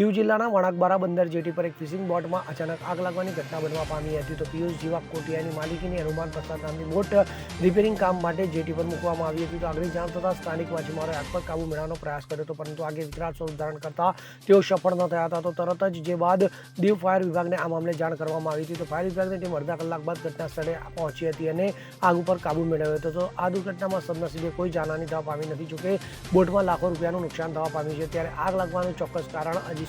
દીવ જિલ્લાના વણાકબારા બંદર જેટી પર એક ફિશિંગ બોટમાં અચાનક આગ લાગવાની ઘટના બનવા પામી હતી તો પિયુષ જીવા કોટિયાની માલિકીની હનુમાન પ્રસાદ નામની બોટ રિપેરિંગ કામ માટે જેટી પર મૂકવામાં આવી હતી. તો આગની જાણ થતાં સ્થાનિક માછીમારોએ આગ પર કાબુ મેળવવાનો પ્રયાસ કર્યો હતો, પરંતુ આગે વિકરાળ સ્વરૂપ ધારણ કરતા તેઓ સફળ ન થયા હતા. તો તરત જ જે બાદ દીવ ફાયર વિભાગને આ મામલે જાણ કરવામાં આવી હતી. તો ફાયર વિભાગની ટીમ અડધા કલાક બાદ ઘટના સ્થળે પહોંચી હતી અને આગ ઉપર કાબુ મેળવ્યો હતો. તો આ દુર્ઘટનામાં સદનસીબે કોઈ જાનહાની થવા પામી નથી, જોકે બોટમાં લાખો રૂપિયાનું નુકસાન થવા પામ્યું છે. ત્યારે આગ લાગવાનું ચોક્કસ કારણ હજી